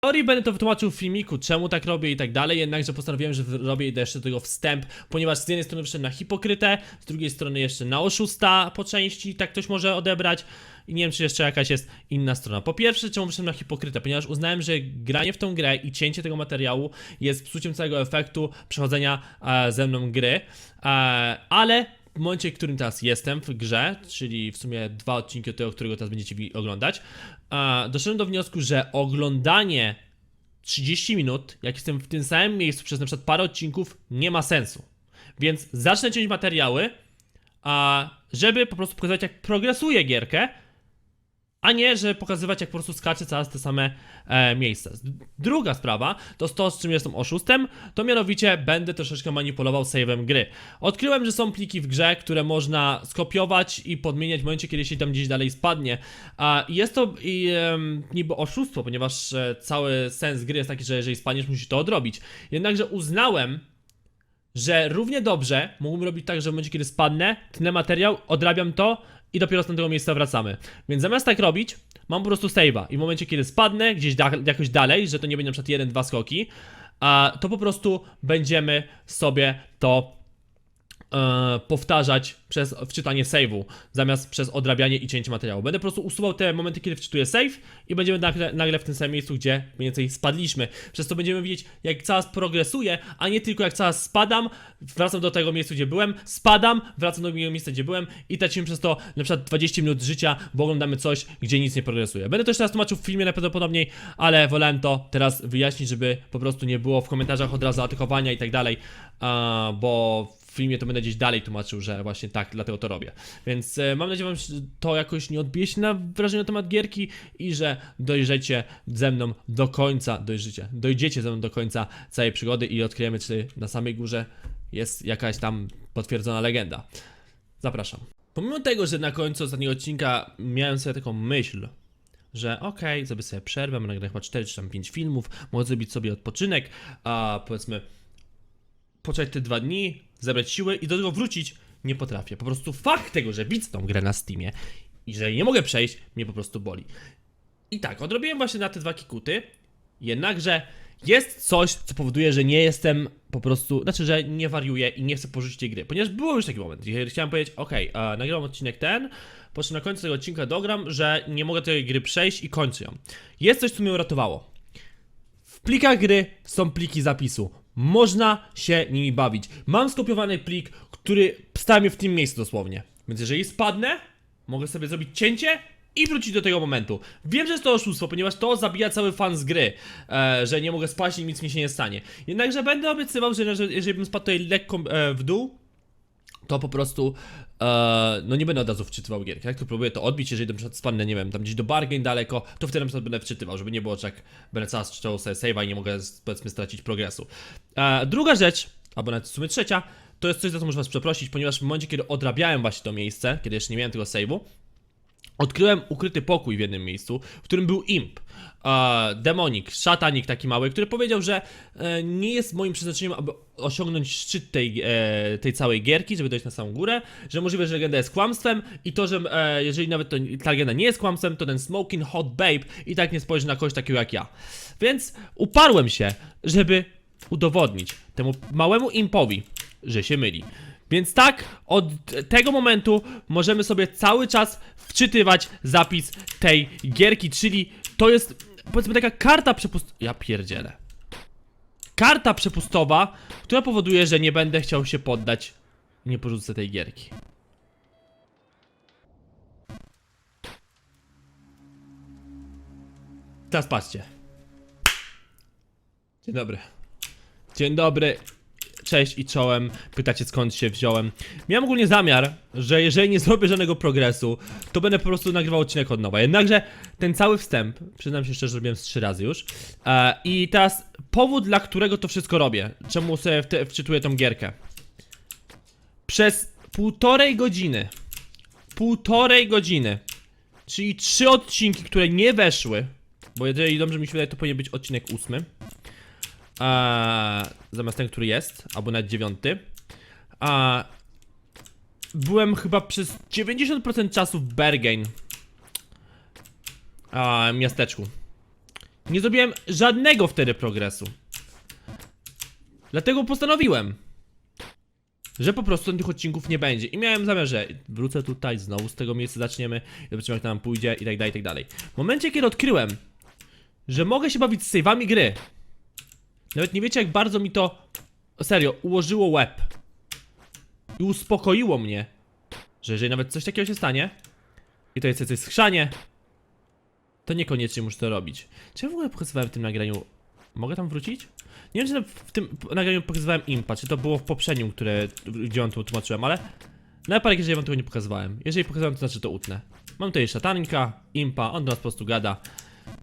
teorii będę to wytłumaczył w filmiku, czemu tak robię i tak dalej, jednakże postanowiłem, że robię jeszcze do tego wstęp, ponieważ z jednej strony wszedłem na hipokrytę, z drugiej strony jeszcze na oszusta po części, tak ktoś może odebrać. I nie wiem, czy jeszcze jakaś jest inna strona. Po pierwsze, czemu wyszedłem na hipokrytę, ponieważ uznałem, że granie w tą grę i cięcie tego materiału jest psuciem całego efektu przechodzenia e, ze mną gry, e, ale w momencie, w którym teraz jestem w grze, czyli w sumie dwa odcinki od tego, którego teraz będziecie oglądać, doszedłem do wniosku, że oglądanie 30 minut, jak jestem w tym samym miejscu przez na przykład parę odcinków, nie ma sensu. Więc zacznę ciąć materiały, a, żeby po prostu pokazać, jak progresuje gierkę, a nie, że pokazywać, jak po prostu skacze cały te same e, miejsca. Druga sprawa, to to, z czym jestem oszustem, to mianowicie będę troszeczkę manipulował save'em gry. Odkryłem, że są pliki w grze, które można skopiować i podmieniać w momencie, kiedy się tam gdzieś dalej spadnie. A jest to i, em, niby oszustwo, ponieważ e, cały sens gry jest taki, że jeżeli spadniesz, musisz to odrobić. Jednakże uznałem, że równie dobrze mógłbym robić tak, że w momencie, kiedy spadnę, tnę materiał, odrabiam to i dopiero z tamtego miejsca wracamy. Więc zamiast tak robić, mam po prostu save'a i w momencie, kiedy spadnę gdzieś da jakoś dalej, że to nie będzie na przykład jeden, dwa skoki, a to po prostu będziemy sobie to e, powtarzać przez wczytanie save'u, zamiast przez odrabianie i cięcie materiału. Będę po prostu usuwał te momenty, kiedy wczytuję save i będziemy nagle, nagle w tym samym miejscu, gdzie mniej więcej spadliśmy. Przez to będziemy widzieć, jak cały czas a nie tylko jak cały czas spadam, wracam do tego miejsca, gdzie byłem, spadam, wracam do miejsca, gdzie byłem i tracimy przez to na przykład 20 minut życia, bo oglądamy coś, gdzie nic nie progresuje. Będę to jeszcze raz tłumaczył w filmie najprawdopodobniej, ale wolałem to teraz wyjaśnić, żeby po prostu nie było w komentarzach od razu atakowania i tak dalej, bo filmie to będę gdzieś dalej tłumaczył, że właśnie tak, dlatego to robię. Więc e, mam nadzieję, że to jakoś nie odbije się na wrażeniu na temat gierki i że dojrzecie ze mną do końca, dojrzycie, dojdziecie ze mną do końca całej przygody i odkryjemy, czy na samej górze jest jakaś tam potwierdzona legenda. Zapraszam. Pomimo tego, że na końcu ostatniego odcinka miałem sobie taką myśl, że okej, zrobię sobie przerwę, nagrę chyba 4 czy tam 5 filmów, mogę zrobić sobie odpoczynek, a powiedzmy poczekać te dwa dni, zebrać siły i do tego wrócić nie potrafię. Po prostu fakt tego, że widzę tą grę na Steamie i że nie mogę przejść, mnie po prostu boli. I tak, odrobiłem właśnie na te dwa kikuty, jednakże jest coś, co powoduje, że nie jestem po prostu, znaczy, że nie wariuję i nie chcę porzucić tej gry, ponieważ był już taki moment, gdzie chciałem powiedzieć, okej, okay, nagrywam odcinek ten, po czym na końcu tego odcinka dogram, że nie mogę tej gry przejść i kończę ją. Jest coś, co mnie uratowało. W plikach gry są pliki zapisu. Można się nimi bawić. Mam skopiowany plik, który mnie w tym miejscu dosłownie. Więc jeżeli spadnę, mogę sobie zrobić cięcie i wrócić do tego momentu. Wiem, że jest to oszustwo, ponieważ to zabija cały fan z gry, e, że nie mogę spaść i nic mi się nie stanie. Jednakże będę obiecywał, że jeżeli bym spadł tutaj lekko e, w dół, to po prostu e, no nie będę od razu wczytywał gierki. Jak to próbuję to odbić, jeżeli na przykład spadnę, nie wiem, tam gdzieś do bargain daleko, to wtedy na przykład będę wczytywał, żeby nie było, że jak będę cały czas czytał sobie save'a i nie mogę powiedzmy stracić progresu. E, druga rzecz, albo nawet w sumie trzecia, to jest coś, za co muszę was przeprosić, ponieważ w momencie, kiedy odrabiałem właśnie to miejsce, kiedy jeszcze nie miałem tego save'u, Odkryłem ukryty pokój w jednym miejscu, w którym był imp. E, demonik, szatanik taki mały, który powiedział, że e, nie jest moim przeznaczeniem, aby osiągnąć szczyt tej, e, tej całej gierki, żeby dojść na samą górę, że możliwe, że legenda jest kłamstwem i to, że e, jeżeli nawet to, ta legenda nie jest kłamstwem, to ten smoking hot babe i tak nie spojrzy na kogoś takiego jak ja. Więc uparłem się, żeby udowodnić temu małemu impowi, że się myli. Więc tak, od tego momentu możemy sobie cały czas wczytywać zapis tej gierki, czyli to jest powiedzmy taka karta przepust... Ja pierdzielę. Karta przepustowa, która powoduje, że nie będę chciał się poddać nie porzucę tej gierki. Teraz patrzcie. Dzień dobry. Dzień dobry. Cześć i czołem. Pytacie skąd się wziąłem. Miałem ogólnie zamiar, że jeżeli nie zrobię żadnego progresu, to będę po prostu nagrywał odcinek od nowa. Jednakże ten cały wstęp, przyznam się szczerze, zrobiłem z trzy razy już. E, I teraz powód, dla którego to wszystko robię. Czemu sobie wte- wczytuję tą gierkę. Przez półtorej godziny. Półtorej godziny. Czyli trzy odcinki, które nie weszły. Bo jeżeli dobrze mi się wydaje, to powinien być odcinek ósmy. A, zamiast ten, który jest, albo nawet dziewiąty. A, byłem chyba przez 90% czasu w Bergen. A, miasteczku. Nie zrobiłem żadnego wtedy progresu. Dlatego postanowiłem, że po prostu tych odcinków nie będzie. I miałem zamiar, że wrócę tutaj, znowu z tego miejsca zaczniemy, zobaczymy jak nam pójdzie i tak dalej, i tak dalej. W momencie, kiedy odkryłem, że mogę się bawić z save'ami gry, nawet nie wiecie jak bardzo mi to, serio, ułożyło łeb. I uspokoiło mnie, że jeżeli nawet coś takiego się stanie, i to jest coś skrzanie, to niekoniecznie muszę to robić. Czy ja w ogóle pokazywałem w tym nagraniu? Mogę tam wrócić? Nie wiem, czy w tym nagraniu pokazywałem impa, czy to było w poprzednim, które, gdzie wam to tłumaczyłem, ale na parę jeżeli wam tego nie pokazywałem. Jeżeli pokazałem, to znaczy to utnę. Mam tutaj szatanka, impa, on do nas po prostu gada,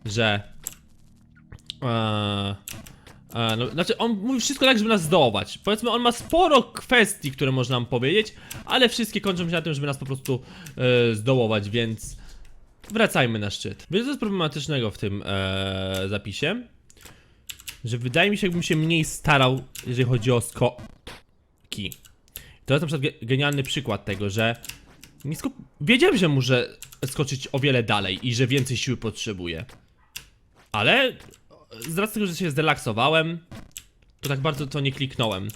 że... Eee, eee, no, znaczy on mówi wszystko tak, żeby nas zdołować. Powiedzmy, on ma sporo kwestii, które można nam powiedzieć, ale wszystkie kończą się na tym, żeby nas po prostu e, zdołować, więc... Wracajmy na szczyt. Wiecie co jest problematycznego w tym e, zapisie? Że wydaje mi się, jakbym się mniej starał, jeżeli chodzi o skoki. To jest na przykład ge- genialny przykład tego, że nie wiedziałem, że muszę skoczyć o wiele dalej i że więcej siły potrzebuję. Ale z racji tego, że się zrelaksowałem, to tak bardzo to nie kliknąłem. E,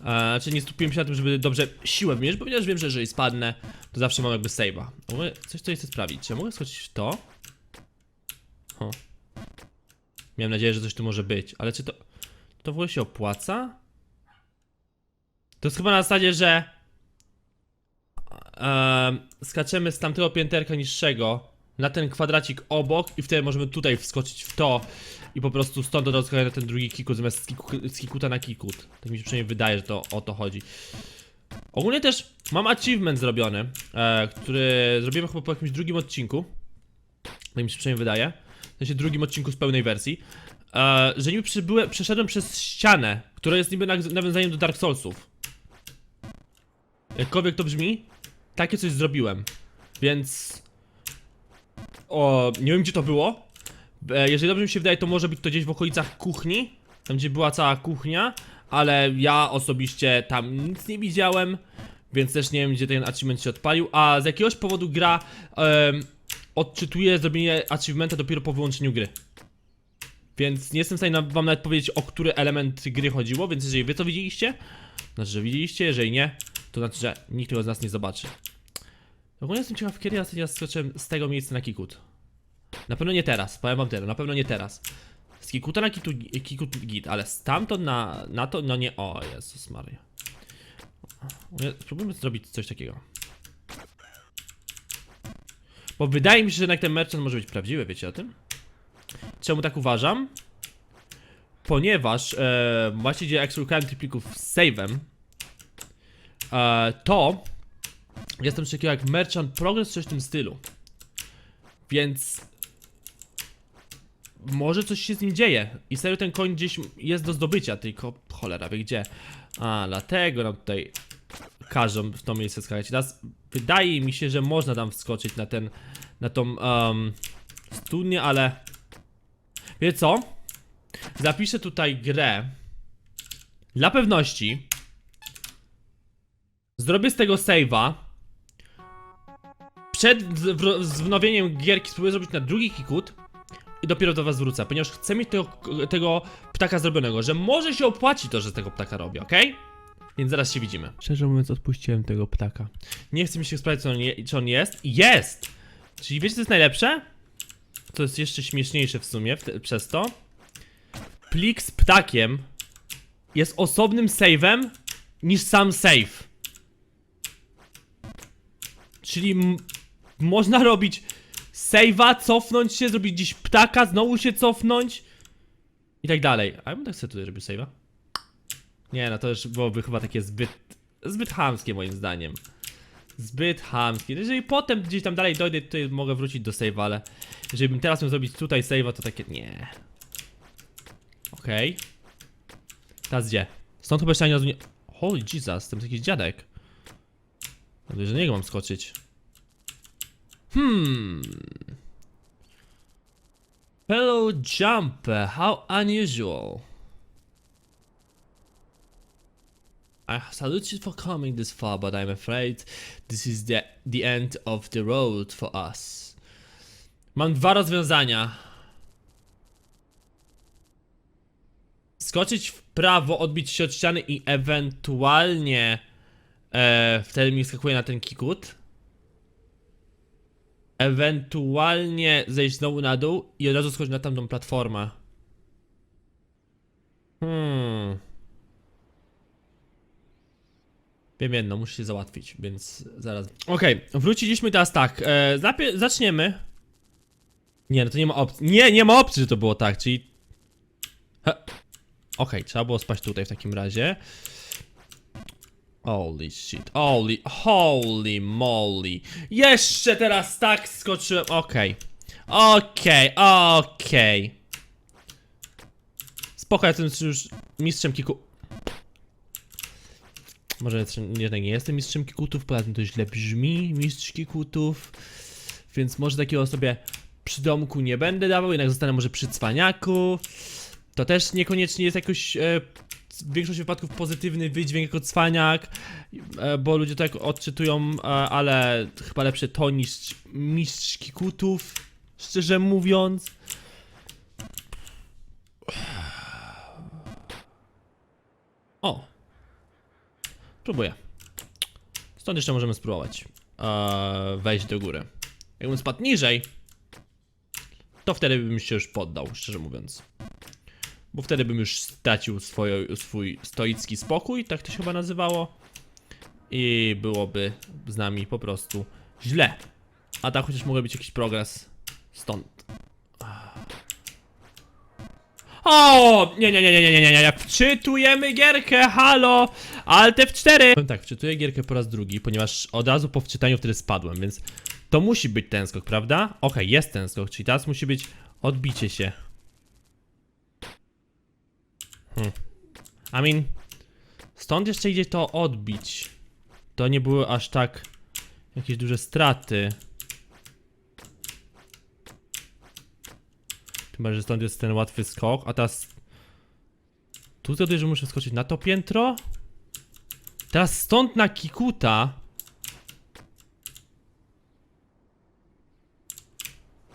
Znaczy nie skupiłem się na tym, żeby dobrze siłę wmierzyć, ponieważ wiem, że jeżeli spadnę, to zawsze mam jakby save'a. Coś, co chcę sprawdzić. Czy ja mogę skoczyć w to? Ho. Miałem nadzieję, że coś tu może być, ale czy to... To w ogóle się opłaca? To jest chyba na zasadzie, że... em, skaczemy z tamtego pięterka niższego na ten kwadracik obok i wtedy możemy tutaj wskoczyć w to i po prostu stąd od razu na ten drugi kikut zamiast z, kiku, kikuta na kikut. Tak mi się przynajmniej wydaje, że to o to chodzi. Ogólnie też mam achievement zrobiony, e, który zrobiłem chyba po jakimś drugim odcinku. Tak mi się przynajmniej wydaje. W sensie drugim odcinku z pełnej wersji. E, że niby przybyłem, przeszedłem przez ścianę, która jest niby nawiązaniem do Dark Soulsów. Jakkolwiek to brzmi, takie coś zrobiłem. Więc... O, nie wiem gdzie to było. E, jeżeli dobrze mi się wydaje, to może być to gdzieś w okolicach kuchni. Tam gdzie była cała kuchnia. Ale ja osobiście tam nic nie widziałem. Więc też nie wiem gdzie ten achievement się odpalił. A z jakiegoś powodu gra odczytuje zrobienie achievementa dopiero po wyłączeniu gry. Więc nie jestem w stanie wam nawet powiedzieć o który element gry chodziło, więc jeżeli wy to widzieliście, znaczy, że widzieliście, jeżeli nie, to znaczy, że nikt tego z nas nie zobaczy. Ogólnie jestem ciekaw, kiedy ja ostatni raz skoczyłem z tego miejsca na Kikut. Na pewno nie teraz, powiem wam tyle, na pewno nie teraz. Z Kikuta na Kitu, Kikut git, ale stamtąd na, na to, no nie, o Jezus Maria. Spróbujmy zrobić coś takiego. Bo wydaje mi się, że jednak ten merchant może być prawdziwy, wiecie o tym? Czemu tak uważam? Ponieważ e, właśnie gdzie ekstrukałem tych plików z save'em e, To Jest tam coś takiego jak Merchant Progress, coś w tym stylu Więc Może coś się z nim dzieje I serio ten koń gdzieś jest do zdobycia Tylko cholera wie gdzie A dlatego nam tutaj Każą w to miejsce skakać teraz wydaje mi się, że można tam wskoczyć na ten Na tą um, studnię, ale Wiecie co? Zapiszę tutaj grę. Dla pewności. Zrobię z tego save'a. Przed wznowieniem gierki spróbuję zrobić na drugi kikut. I dopiero do was wrócę, ponieważ chcę mieć tego, tego ptaka zrobionego, że może się opłaci to, że tego ptaka robię, ok? Więc zaraz się widzimy. Szczerze mówiąc, odpuściłem tego ptaka. Nie chcę mi się sprawdzić, czy czy on jest. Jest! Czyli wiecie, co jest najlepsze? To jest jeszcze śmieszniejsze w sumie w te, przez to. Plik z ptakiem jest osobnym save'em niż sam save. Czyli można robić save'a, cofnąć się, zrobić gdzieś ptaka, znowu się cofnąć i tak dalej. A ja bym tak sobie tutaj robił save'a. Nie, no to już byłoby chyba takie zbyt, zbyt chamskie moim zdaniem. Zbyt chamskie. Jeżeli potem gdzieś tam dalej dojdę, to mogę wrócić do save'a, ale jeżeli bym teraz miał zrobić tutaj save'a, to takie nie. Okej. Teraz gdzie? Stąd chyba jeszcze ani razu nie... Holy Jesus, tam jest jakiś dziadek. Dobrze, że niego mam skoczyć. Hmm. Hello jumper, how unusual. I salute you for coming this far, but I'm afraid this is the, the end of the road for us. Mam dwa rozwiązania. skoczyć w prawo, odbić się od ściany i ewentualnie e, wtedy mi skakuje na ten kikut. Ewentualnie zejść znowu na dół i od razu skoczyć na tamtą platformę. Hmm. Wiem jedno, muszę się załatwić, więc zaraz. Okej, wróciliśmy teraz tak. E, zaczniemy. Nie, no to nie ma opcji. Nie, nie ma opcji, że to było tak, czyli. Okej, trzeba było spać tutaj w takim razie. Holy shit, holy, holy moly. Jeszcze teraz tak skoczyłem, okej. Okej, okej. Spoko, ja jestem już mistrzem kiku... Może jednak nie jestem mistrzem kikutów, poza tym to źle brzmi, mistrz kikutów. Więc może takiego sobie przy domku nie będę dawał, jednak zostanę może przy cwaniaku. To też niekoniecznie jest jakoś e, w większości wypadków pozytywny wydźwięk jako cwaniak, e, bo ludzie to tak odczytują, e, ale chyba lepsze to niż mistrz kikutów, szczerze mówiąc. O! Próbuję. Stąd jeszcze możemy spróbować e, wejść do góry. Jakbym spadł niżej, to wtedy bym się już poddał, szczerze mówiąc. Bo wtedy bym już stracił swoje, swój stoicki spokój, tak to się chyba nazywało. I byłoby z nami po prostu źle. A tak chociaż mógł być jakiś progres stąd. O! Nie, nie, nie, nie, nie, nie, nie, nie, wczytujemy gierkę, halo! Alt F4! Powiem tak, wczytuję gierkę po raz drugi, ponieważ od razu po wczytaniu wtedy spadłem, więc to musi być ten skok, prawda? Okej, jest ten skok, czyli teraz musi być odbicie się. Hmm. I mean, stąd jeszcze idzie to odbić. To nie były aż tak jakieś duże straty. Bardziej, że stąd jest ten łatwy skok, a teraz... Tu zgaduję, że muszę skoczyć na to piętro. Teraz stąd na Kikuta.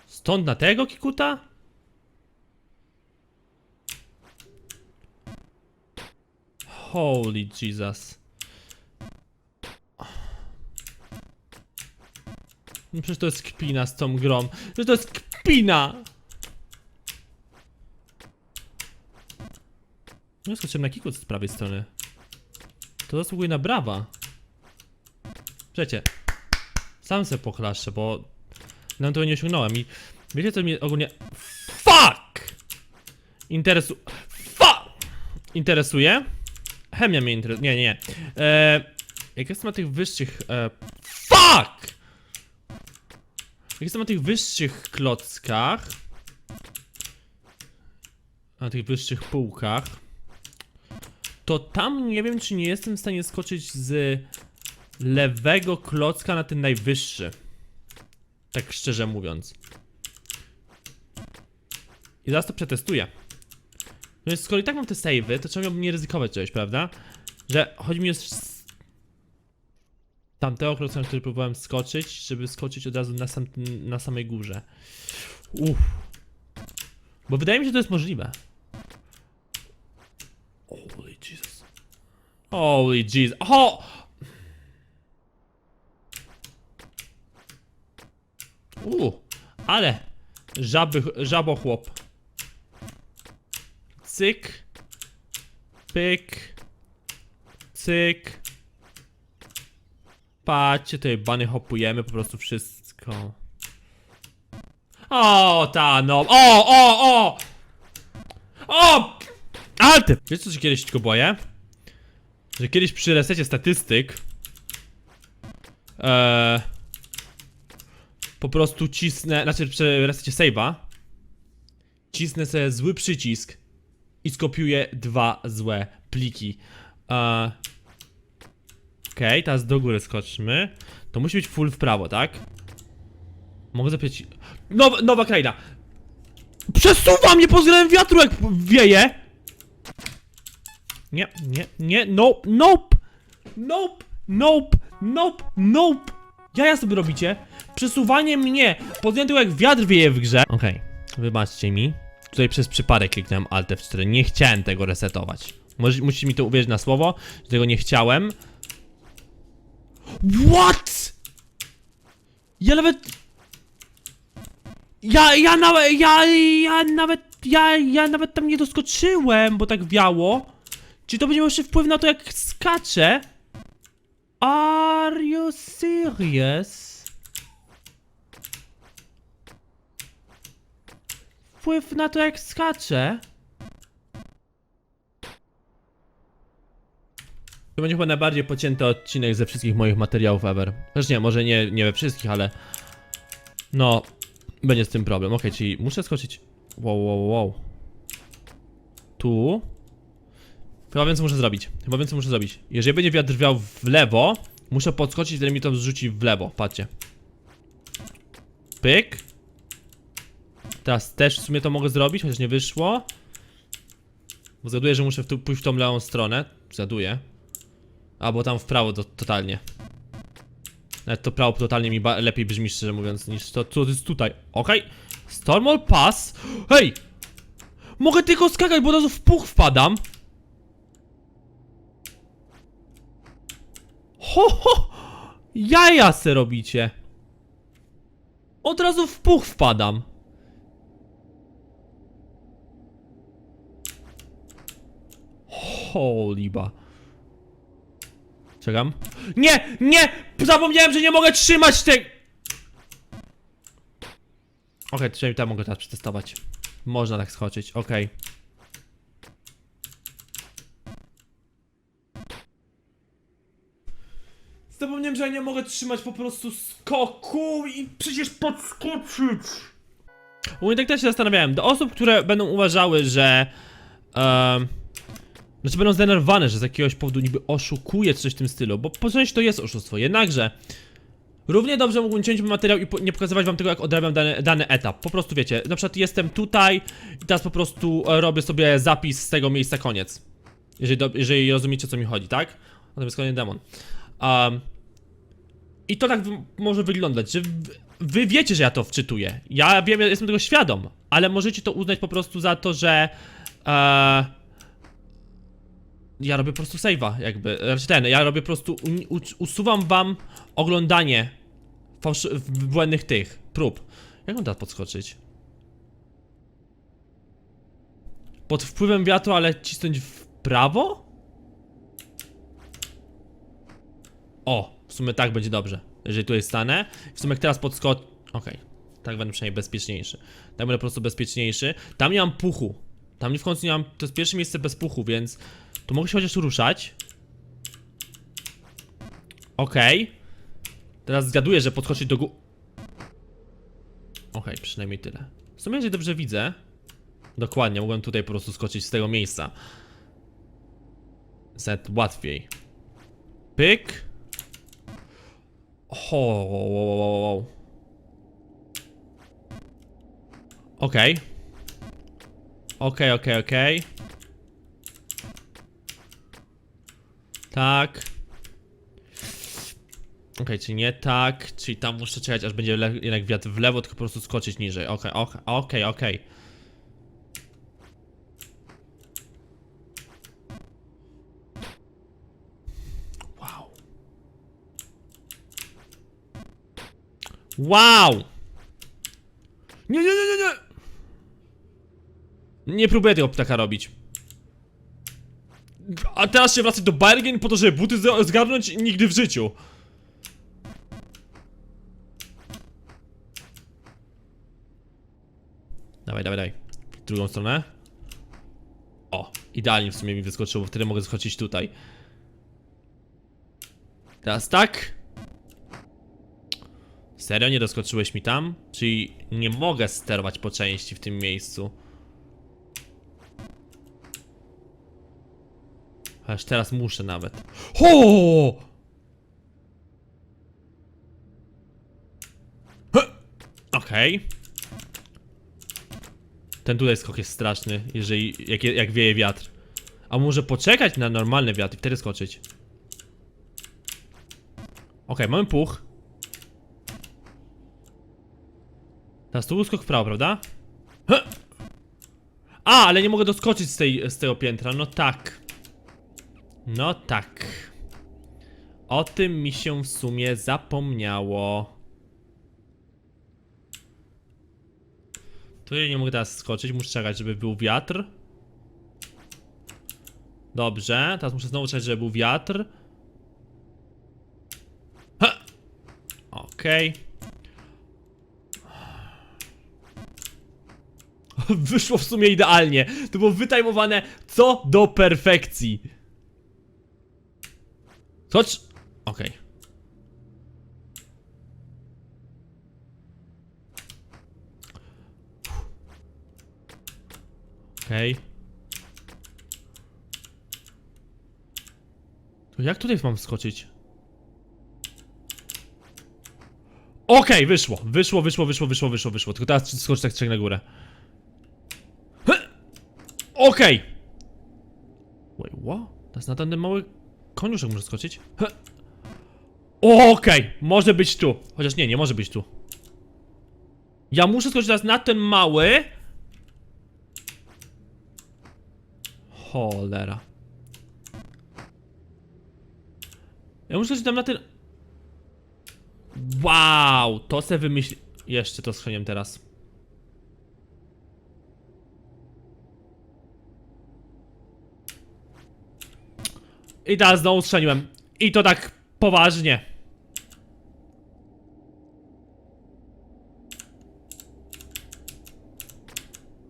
Stąd na tego Kikuta? Holy Jesus. No przecież to jest kpina z tą grą. Przecież to jest kpina! No skoczyłem na kikut z prawej strony. To zasługuje na brawa. Przecie. Sam se poklaszczę, bo nam tego nie osiągnąłem i wiecie co mnie ogólnie FUCK interesu... FUCK interesuje? Chemia mnie interesuje, nie, nie, nie. Eee, jak jestem na tych wyższych... E, FUCK! Jak jestem na tych wyższych klockach na tych wyższych półkach to tam nie wiem, czy nie jestem w stanie skoczyć z lewego klocka na ten najwyższy. Tak szczerze mówiąc. I zaraz to przetestuję. No skoro i tak mam te savey, to czemu miałbym nie ryzykować czegoś, prawda? Że chodzi mi o tamtego klocka, na który próbowałem skoczyć, żeby skoczyć od razu na, sam, na samej górze. Uff. Bo wydaje mi się, że to jest możliwe. Holy Jesus. Holy Jesus. O! U, ale żaby, żabochłop. Cyk. Pyk. Cyk. Patrzcie, tutaj bany hopujemy po prostu wszystko. O, ta no. O, o, o! O! Alty! Wiesz co się kiedyś tylko boję? Że kiedyś przy resecie statystyk eee, Po prostu cisnę, znaczy przy resecie save'a Cisnę sobie zły przycisk I skopiuję dwa złe pliki eee, Okej, teraz do góry skoczmy To musi być full w prawo, tak? Mogę zapytać... Nowa, nowa kraina! Przesuwa mnie pod względem wiatru jak wieje! Nie, nie, nie, nope, nope! Nope, nope, nope, nope! Jaja sobie robicie? Przesuwanie mnie pod względem jak wiatr wieje w grze. Okej, wybaczcie mi. Tutaj przez przypadek kliknąłem Alt F4. Nie chciałem tego resetować. Może, musicie mi to uwierzyć na słowo, że tego nie chciałem. What? Ja nawet... Ja, ja nawet, ja, ja nawet, ja, ja nawet tam nie doskoczyłem, bo tak wiało. Czy to będzie miało jeszcze wpływ na to, jak skaczę? Are you serious? Wpływ na to, jak skaczę? To będzie chyba najbardziej pocięty odcinek ze wszystkich moich materiałów ever. Też nie, może nie, nie we wszystkich, ale... No, będzie z tym problem. Okej, czyli muszę skoczyć... Wow, wow, wow. Tu. Chyba co muszę zrobić. Chyba co muszę zrobić. Jeżeli będzie wiatr wiał w lewo, muszę podskoczyć, wtedy mi to zrzuci w lewo. Patrzcie. Pyk. Teraz też w sumie to mogę zrobić, chociaż nie wyszło. Bo zgaduję, że muszę w pójść w tą lewą stronę. Zgaduję. A, bo tam w prawo to, totalnie. Nawet to prawo totalnie mi lepiej brzmi, szczerze mówiąc, niż to, co jest tutaj. Okej. Stormwall Pass. Hej! Mogę tylko skakać, bo od razu w puch wpadam. Ho, ho! Jaja se robicie. Od razu w puch wpadam. Holy ba. Czekam. Nie! Nie! Zapomniałem, że nie mogę trzymać tej... Okej, przynajmniej tam mogę teraz przetestować. Można tak skoczyć, okej. Zapomniałem, że ja nie mogę trzymać po prostu skoku i przecież podskoczyć. Bo tak też się zastanawiałem. Do osób, które będą uważały, że... em, znaczy będą zdenerwowane, że z jakiegoś powodu niby oszukuje coś w tym stylu, bo po części to jest oszustwo, jednakże Równie dobrze mógłbym ciąć materiał i nie pokazywać wam tego jak odrabiam dany, dany etap, po prostu wiecie, na przykład jestem tutaj i teraz po prostu e, robię sobie zapis z tego miejsca koniec. Jeżeli, do, jeżeli rozumiecie o co mi chodzi, tak? Natomiast kolejny demon. Um, I to tak może wyglądać, że wy wiecie, że ja to wczytuję, ja wiem, ja jestem tego świadom, ale możecie to uznać po prostu za to, że e, ja robię po prostu save'a, jakby, znaczy ten, ja robię po prostu, usuwam wam oglądanie błędnych tych, prób. Jak on da podskoczyć? Pod wpływem wiatru, ale cisnąć w prawo? O, w sumie tak będzie dobrze, jeżeli tutaj stanę. W sumie jak teraz podskocz... Okej, tak będę przynajmniej bezpieczniejszy. Tak będę po prostu bezpieczniejszy. Tam nie mam puchu. Tam w końcu nie mam... To jest pierwsze miejsce bez puchu, więc... Tu mogę się chociaż ruszać. Okej. Teraz zgaduję, że podskoczyć do gó... Okej, przynajmniej tyle. W sumie, jeżeli dobrze widzę... Dokładnie, mogłem tutaj po prostu skoczyć z tego miejsca. Zet łatwiej. Pyk. Ho, wow, wow, wow, wow. Okej. Okej, okej, okej. Tak. Okej, czyli nie tak, czyli tam muszę czekać, aż będzie jednak wiatr w lewo, tylko po prostu skoczyć niżej. Okej, okej, okej, okej. Wow. Wow! Nie, nie, nie, nie, próbuję tego ptaka robić. A teraz się wracać do Bergen po to, żeby buty zgarnąć nigdy w życiu. Dawaj, dawaj, dawaj. Drugą stronę. O, idealnie w sumie mi wyskoczyło, wtedy mogę skoczyć tutaj. Teraz tak. Serio, nie doskoczyłeś mi tam? Czyli nie mogę sterować po części w tym miejscu. Aż teraz muszę nawet. Ho! Okej. Ten tutaj skok jest straszny, jeżeli jak, jak wieje wiatr. A może poczekać na normalny wiatr i wtedy skoczyć. Okej, mamy puch. Teraz tu skok w prawo, prawda? A, ale nie mogę doskoczyć z, tej, z tego piętra, no tak. No tak. O tym mi się w sumie zapomniało. Tu nie mogę teraz skoczyć, muszę czekać, żeby był wiatr. Dobrze, teraz muszę znowu czekać, żeby był wiatr. Okej. Wyszło w sumie idealnie. To było wytajmowane co do perfekcji. Skocz. Okej. Okej. To jak tutaj mam wskoczyć? Okej, wyszło, wyszło, wyszło, wyszło, wyszło, wyszło, wyszło. Tylko teraz skocz tak trzech na górę. Okej! Wait, what? Teraz na ten mały koniuszek muszę skoczyć? Okej, może być tu. Chociaż nie, nie może być tu. Ja muszę skoczyć teraz na ten mały. Cholera. Ja muszę skoczyć tam na ten... Wow, to se wymyśli... Jeszcze to schrzeniam teraz. I teraz znowu strzeliłem. I to tak poważnie.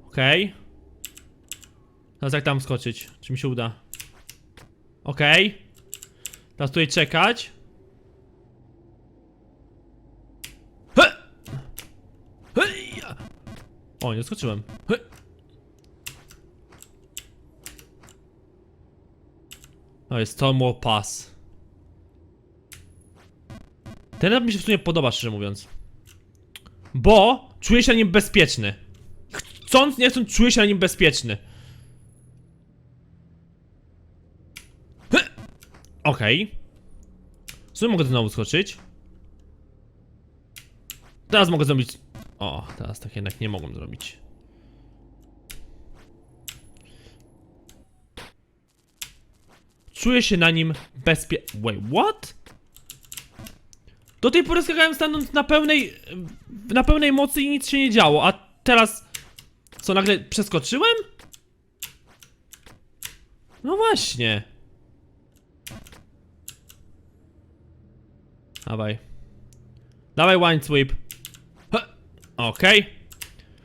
Okej. Okay. Teraz jak tam skoczyć? Czy mi się uda? Okej. Okay. Teraz tutaj czekać. O, nie skoczyłem. No jest to pas. Ten mi się w sumie podoba, szczerze mówiąc. Bo czuję się na nim bezpieczny. Chcąc, nie chcąc, czuję się na nim bezpieczny. He! Okej. Okay. W mogę znowu skoczyć. Teraz mogę zrobić... O, teraz tak jednak nie mogłem zrobić. Czuję się na nim bezpie... Wait, what? Do tej pory skakałem stanowiąc na pełnej... Na pełnej mocy i nic się nie działo, a teraz... Co, nagle przeskoczyłem? No właśnie. Dawaj. Dawaj wine sweep. Okej.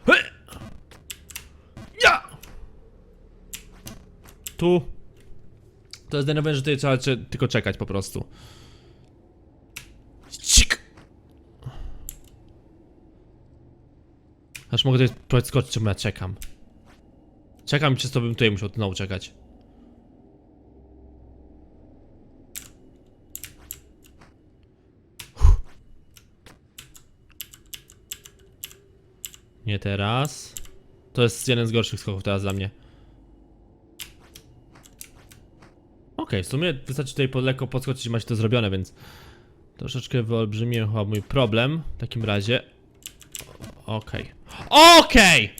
Okay. Ja! Tu. To jest denerwujące, że tutaj trzeba cze- tylko czekać po prostu. Cik! Aż mogę tutaj podskoczyć, czemu ja czekam. Czekam i to bym tutaj musiał znowu czekać. Nie teraz. To jest jeden z gorszych skoków teraz dla mnie. Okej, w sumie wystarczy tutaj lekko podskoczyć i macie to zrobione, więc troszeczkę wyolbrzymiłem chyba mój problem w takim razie. Okej. Okej!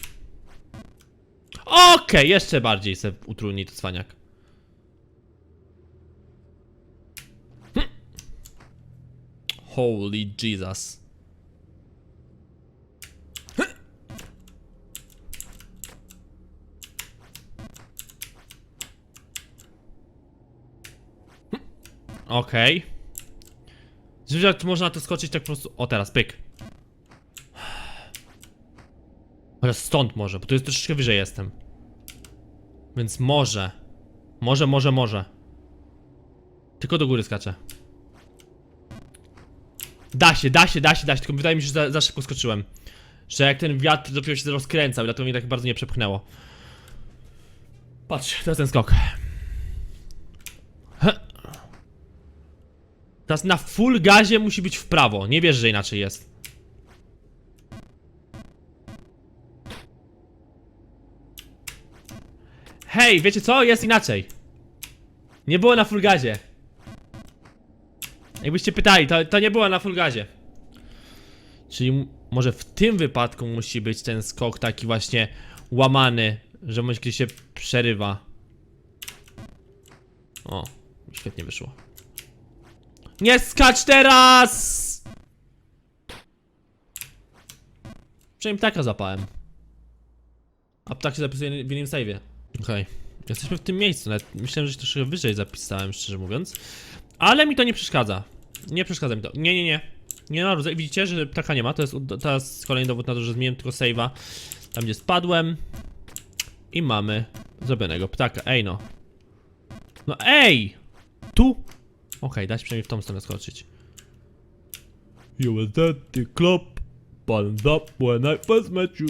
Okej, jeszcze bardziej se utrudni to cwaniak. Hm. Holy Jesus. Okej. Okay. Zwierzę, tu można to skoczyć tak po prostu. O, teraz, pyk. Ale stąd może, bo tu jest troszeczkę wyżej jestem. Więc może. Może, może, może. Tylko do góry skaczę. Da się, da się, da się, da się, tylko wydaje mi się, że za, za szybko skoczyłem. Że jak ten wiatr dopiero się rozkręcał, dlatego mnie tak bardzo nie przepchnęło. Patrz, to jest ten skok. Teraz na full gazie musi być w prawo. Nie wiesz, że inaczej jest. Hej, wiecie co? Jest inaczej. Nie było na full gazie. Jakbyście pytali, to, to nie było na full gazie. Czyli może w tym wypadku musi być ten skok taki właśnie łamany że kiedy się przerywa. O, świetnie wyszło. Nie skacz teraz! Przynajmniej ptaka zapałem. A ptak się zapisuje w innym save'ie. Okej. Jesteśmy w tym miejscu, nawet myślałem, że się troszkę wyżej zapisałem, szczerze mówiąc. Ale mi to nie przeszkadza. Nie przeszkadza mi to. Nie, nie, nie. Nie ma rodzaju. Widzicie, że ptaka nie ma. To jest teraz kolejny dowód na to, że zmieniłem tylko save'a. Tam gdzie spadłem. I mamy zrobionego ptaka. Ej no. No ej! Tu? Okej, dać przynajmniej w tą stronę skoczyć. You was at the club, bottoms up when I first met you.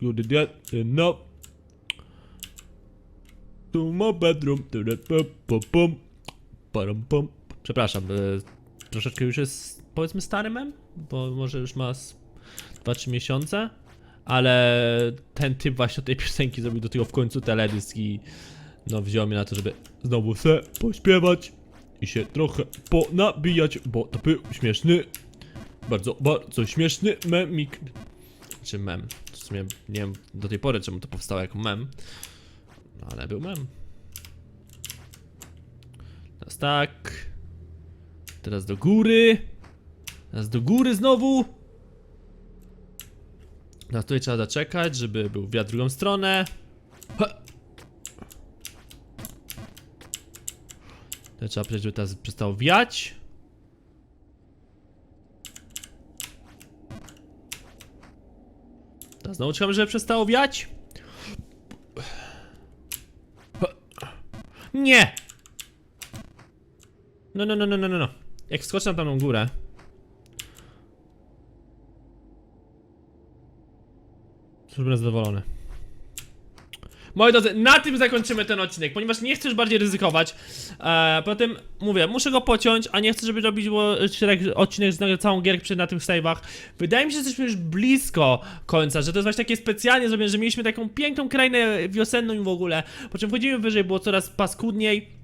You did that enough. To my bedroom, to the pum pum pum. Param pum. Przepraszam, e, troszeczkę już jest powiedzmy stary mem, bo może już ma 2-3 miesiące, ale ten typ właśnie tej piosenki zrobił do tego w końcu teledysk i no wziął mnie na to, żeby znowu se pośpiewać i się trochę ponabijać, bo to był śmieszny, bardzo, bardzo śmieszny memik. Czy mem. W sumie nie wiem do tej pory czemu to powstało jako mem, no, ale był mem. Teraz tak. Teraz do góry. Teraz do góry znowu. Teraz tutaj trzeba zaczekać, żeby był wiatr w drugą stronę. Ha. Trzeba przejść, żeby teraz przestało wiać. Teraz znowu czekamy, żeby przestało wiać. Nie! No, no, no, no, no, no, no. Jak wskoczę na tamtą górę. To będę zadowolony. Moi drodzy, na tym zakończymy ten odcinek, ponieważ nie chcę już bardziej ryzykować. E, poza tym, mówię, muszę go pociąć, a nie chcę, żeby robić odcinek z całą gierkę na tych save'ach. Wydaje mi się, że jesteśmy już blisko końca, że to jest właśnie takie specjalnie zrobione, że mieliśmy taką piękną krainę wiosenną i w ogóle. Po czym wchodzimy wyżej, było coraz paskudniej.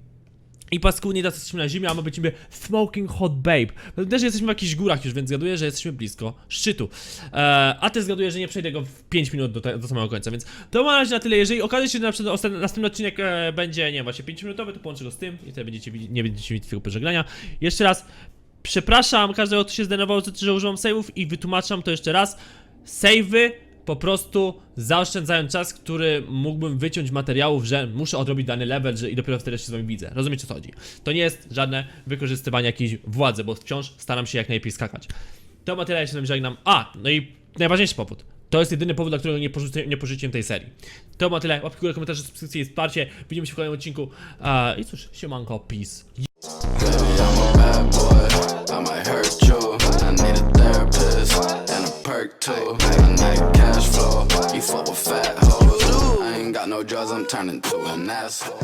I paskudnie teraz jesteśmy na zimie, a my będziemy Smoking Hot Babe. No Też jesteśmy w jakichś górach już, więc zgaduję, że jesteśmy blisko szczytu. E, a ty zgaduję, że nie przejdę go w 5 minut do, do samego końca, więc to ma na na tyle. Jeżeli okaże się, że na przykład następny odcinek e, będzie, nie wiem, właśnie 5 minutowy, to połączę go z tym i wtedy będziecie, nie będziecie mieć tego pożegnania. Jeszcze raz, przepraszam każdego, kto się zdenerwował, że używam save'ów i wytłumaczam to jeszcze raz. Save'y po prostu zaoszczędzają czas, który mógłbym wyciąć materiałów, że muszę odrobić dany level, że i dopiero wtedy się z wami widzę. Rozumiecie o co chodzi? To nie jest żadne wykorzystywanie jakiejś władzy, bo wciąż staram się jak najlepiej skakać. To materiał ja się z wami żegnam. A, no i najważniejszy powód. To jest jedyny powód, dla którego nie, porzucę, nie porzuciłem tej serii. To ma tyle. Łapki górę, komentarze, subskrypcje i wsparcie. Widzimy się w kolejnym odcinku. A, I cóż, siemanko, peace. Fuck with fat hoes. I ain't got no drugs. I'm turning to an asshole.